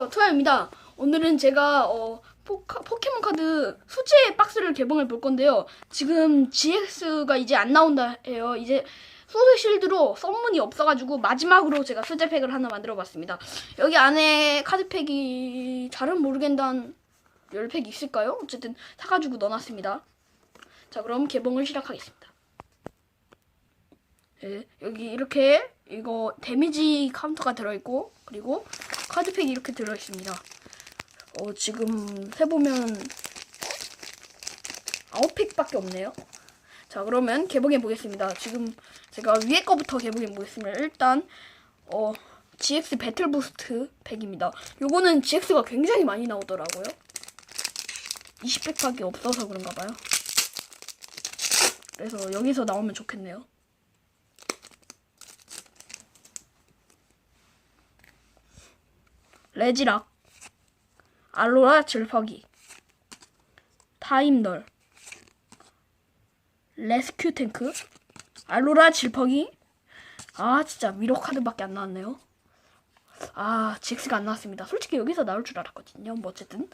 어, 토야입니다. 오늘은 제가 어, 포카, 포켓몬 카드 수제 박스를 개봉해 볼 건데요. 지금 GX가 이제 안 나온다 해요. 이제 소드 실드로 썸문이 없어가지고 마지막으로 제가 수제 팩을 하나 만들어 봤습니다. 여기 안에 카드 팩이 잘은 모르겠는데 한 10팩 있을까요? 어쨌든 사가지고 넣어놨습니다. 자 그럼 개봉을 시작하겠습니다. 네, 여기 이렇게 이거 데미지 카운터가 들어있고 그리고 카드팩이 이렇게 들어있습니다. 어, 지금 세보면 아홉 팩밖에 없네요. 자 그러면 개봉해 보겠습니다. 지금 제가 위에 거부터 개봉해 보겠습니다. 일단 어, GX 배틀 부스트 팩입니다. 요거는 GX가 굉장히 많이 나오더라고요. 20팩밖에 없어서 그런가 봐요. 그래서 여기서 나오면 좋겠네요. 레지락 알로라 질퍽이 타임널 레스큐 탱크 알로라 질퍽이. 아 진짜 미로 카드밖에 안 나왔네요. 아 GX가 안 나왔습니다. 솔직히 여기서 나올 줄 알았거든요 뭐 어쨌든.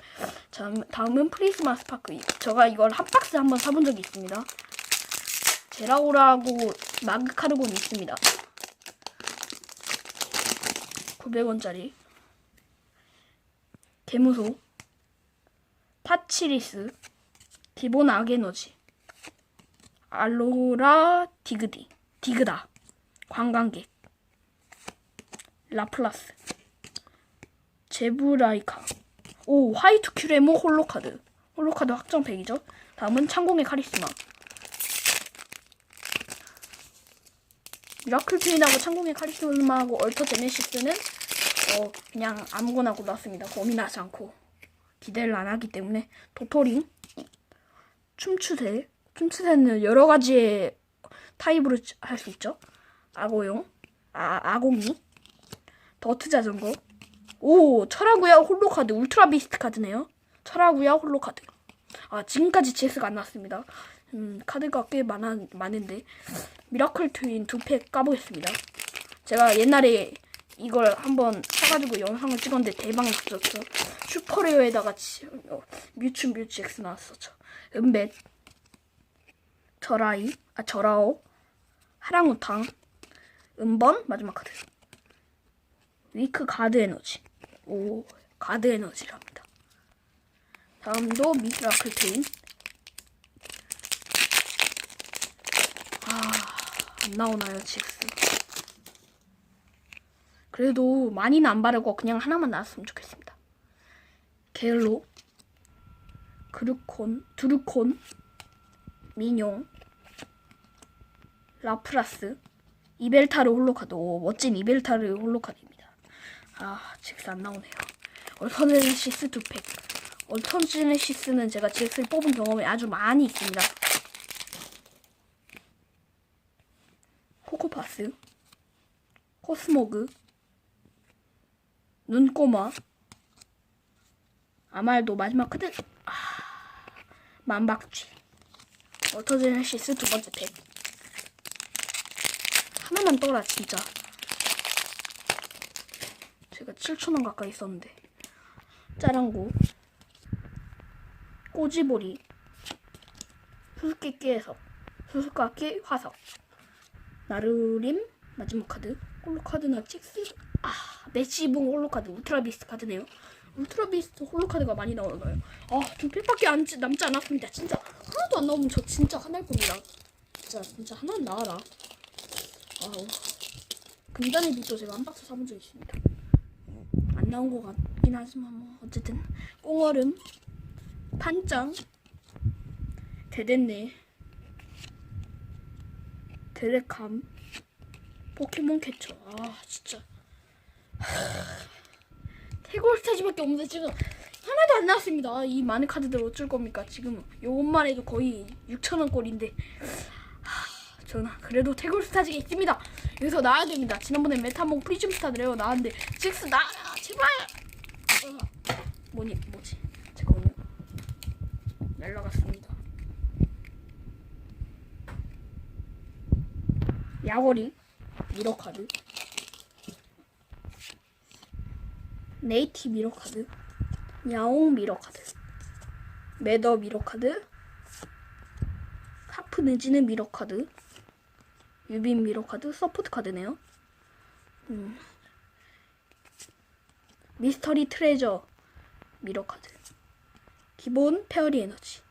자 다음은 프리스마 스파크 제가 이걸 한 박스 한번 사본 적이 있습니다. 제라오라고 마그 카르곤이 있습니다. 900원짜리 개무소, 파치리스, 기본 악에너지, 알로라 디그디, 디그다, 관광객, 라플라스, 제브라이카, 오 화이트 큐레모 홀로카드, 홀로카드 확정팩이죠. 다음은 창공의 카리스마, 미라클 트윈하고 창공의 카리스마하고 얼터 제네시스는 어, 그냥 아무거나 골랐습니다. 고민하지 않고. 기대를 안 하기 때문에. 도토링. 춤추새. 춤추새는 여러 가지의 타입으로 할 수 있죠. 아고용. 아, 아공이. 더트 자전거. 오, 철화구야 홀로 카드. 울트라 비스트 카드네요. 철화구야 홀로 카드. 아, 지금까지 GS가 안 나왔습니다. 음, 카드가 꽤 많아, 많은데. 미라클 트윈 두 팩 까보겠습니다. 제가 옛날에 이걸 한번 사가지고 영상을 찍었는데 대박 났었죠. 슈퍼레어에다가 치, 어, 뮤츠 뮤츠 X 나왔었죠. 은벳, 절아이, 아 절아오, 하랑우탕, 은번 마지막 카드. 위크 가드 에너지. 오 가드 에너지랍니다. 다음도 미라클 트윈. 아안 나오나요 직스. 그래도 많이는 안 바르고 그냥 하나만 나왔으면 좋겠습니다. 겔로, 그루콘, 두루콘, 민용, 라프라스, 이벨타르 홀로카드. 오, 멋진 이벨타르 홀로카드입니다. 아, 직스 안 나오네요. 얼터네시스 두 팩. 얼터네시스는 제가 직스를 뽑은 경험이 아주 많이 있습니다. 코코파스, 코스모그, 눈꼬마. 아말도 마지막 카드 아, 만박쥐. 어터제네시스 두 번째 팩. 하나만 떠라 진짜. 제가 7천원 가까이 썼는데. 짜랑구 꼬지보리. 수수께끼에서. 수수께끼 화석. 나르림. 마지막 카드. 홀로 카드나 찍스. 아 메시붕 홀로 카드 울트라 비스트 카드네요. 울트라 비스트 홀로 카드가 많이 나오나요? 아두 팩밖에 안, 지- 남지 않았습니다. 진짜 하나도 안 나오면 저 진짜 화날 겁니다. 진짜 진짜 하나는 나와라. 아우. 금단의 빛도 제가 한 박스 사본 적 있습니다. 안 나온 것 같긴 하지만 뭐 어쨌든. 꽁얼음 판짱 대댄네. 드레캄. 포켓몬 캐쳐. 아 진짜. 태골 스타즈밖에 없는데 지금 하나도 안 나왔습니다. 이 많은 카드들 어쩔 겁니까? 지금 요것만 해도 거의 6천 원 꼴인데. 하, 저는 그래도 태골 스타즈가 있습니다. 여기서 나와야 됩니다. 지난번에 메타몽 프리즘 스타드래요 나왔는데 직스 나라 제발. 어, 뭐니 뭐지? 잠깐만요. 날라갔습니다. 야거리 미러 카드 네이티 미러 카드, 야옹 미러 카드, 매더 미러 카드, 하프 느지는 미러 카드, 유빈 미러 카드, 서포트 카드네요. 음. 미스터리 트레저 미러 카드, 기본 페어리 에너지,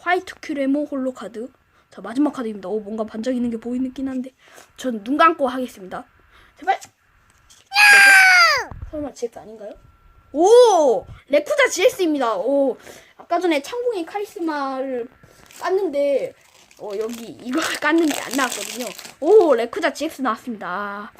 화이트 큐레모 홀로 카드. 자 마지막 카드입니다. 오 뭔가 반짝이는 게 보이긴 한데 전 눈 감고 하겠습니다. 제발. 설마 GX 아닌가요? 오 레쿠자 GX입니다. 오 아까 전에 창공의 카리스마를 깠는데 어 여기 이거 깠는데 안 나왔거든요. 오 레쿠자 GX 나왔습니다.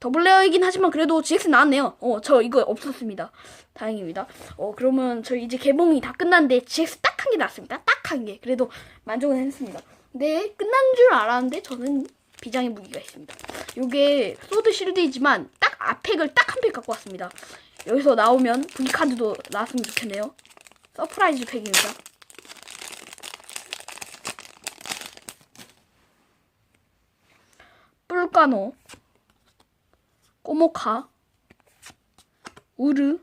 더블 레어이긴 하지만 그래도 GX 나왔네요. 어 저 이거 없었습니다. 다행입니다. 어 그러면 저 이제 개봉이 다 끝났는데 GX 딱 한 개 나왔습니다. 딱 한 개. 그래도 만족은 했습니다. 근데 끝난 줄 알았는데 저는 비장의 무기가 있습니다. 요게 소드 실드이지만 딱 앞팩을 딱 한 팩 갖고 왔습니다. 여기서 나오면 V 카드도 나왔으면 좋겠네요. 서프라이즈 팩입니다. 뿔까노, 꼬모카, 우르,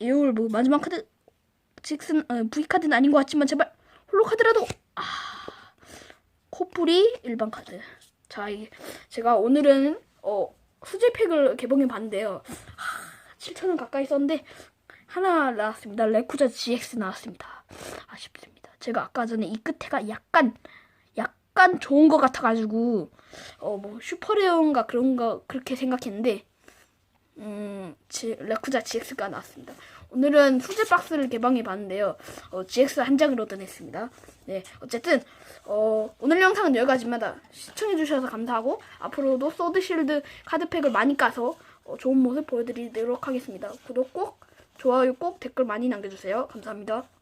에올브 마지막 카드 직슨 어, V 카드는 아닌 것 같지만 제발 홀로 카드라도 아 코뿔이 일반 카드 자 이, 제가 오늘은 어 수제팩을 개봉해 봤는데요. 7천원 가까이 썼는데 하나 나왔습니다. 레쿠자 GX 나왔습니다. 아쉽습니다. 제가 아까 전에 이 끝에가 약간 약간 좋은 것 같아가지고 어 뭐 슈퍼레어인가 그런 거 그렇게 생각했는데 음, 지, 레쿠자 GX가 나왔습니다. 오늘은 수제 박스를 개방해 봤는데요. 어, GX 한 장을 얻어냈습니다. 네, 어쨌든 어, 오늘 영상은 여기까지입니다. 시청해 주셔서 감사하고 앞으로도 소드 실드 카드팩을 많이 까서 어, 좋은 모습 보여드리도록 하겠습니다. 구독 꼭, 좋아요 꼭, 댓글 많이 남겨주세요. 감사합니다.